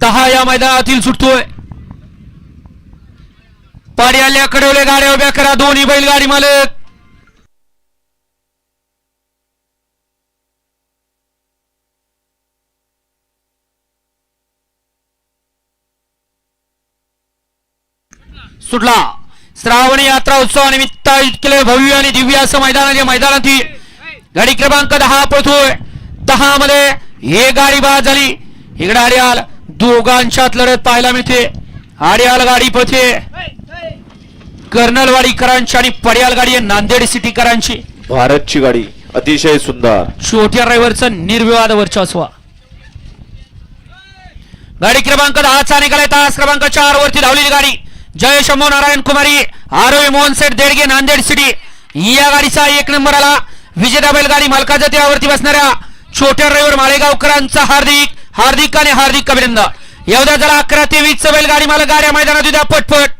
दहा या मैदानातील सुटतोय. पाड्याल्या कडवले गाड्या उभ्या करा दोन्ही बैलगाडी मालक. सुटला. श्रावणी यात्रा उत्सवानिमित्त इतके भव्य आणि दिव्य असं मैदानाच्या मैदानातील गाडी क्रमांक दहा पळतोय दहा मध्ये हे गाडी बाद झाली. इकडे आड्याल दोघांच्यात लढत पाहायला मिळते. आड्याल गाडी पळते कर्नलवाडीकरांची आणि पड्याल गाडी आहे नांदेड सिटीकरांची. भारतची गाडी अतिशय सुंदर. छोट्या ड्रायव्हरचं निर्विवाद वर्चस्व. गाडी क्रमांक दहाचा निघालाय तास क्रमांक चार वरती धावलेली गाडी. जय शंभू नारायण कुमारी आरोही मोहन सेठ देडगे नांदेड सिटी. या गाडीचा एक नंबर आला. विजेता बैलगाडी मालकाच्या त्यावरती बसणाऱ्या छोट्या ड्रायव्हर माळेगावकरांचा हार्दिक हार्दिक आणि हार्दिक अभिनंदन. एवढ्या जरा अकरा ते वीस बैलगाडी मला गाड्या मैदानात उद्या पटपट.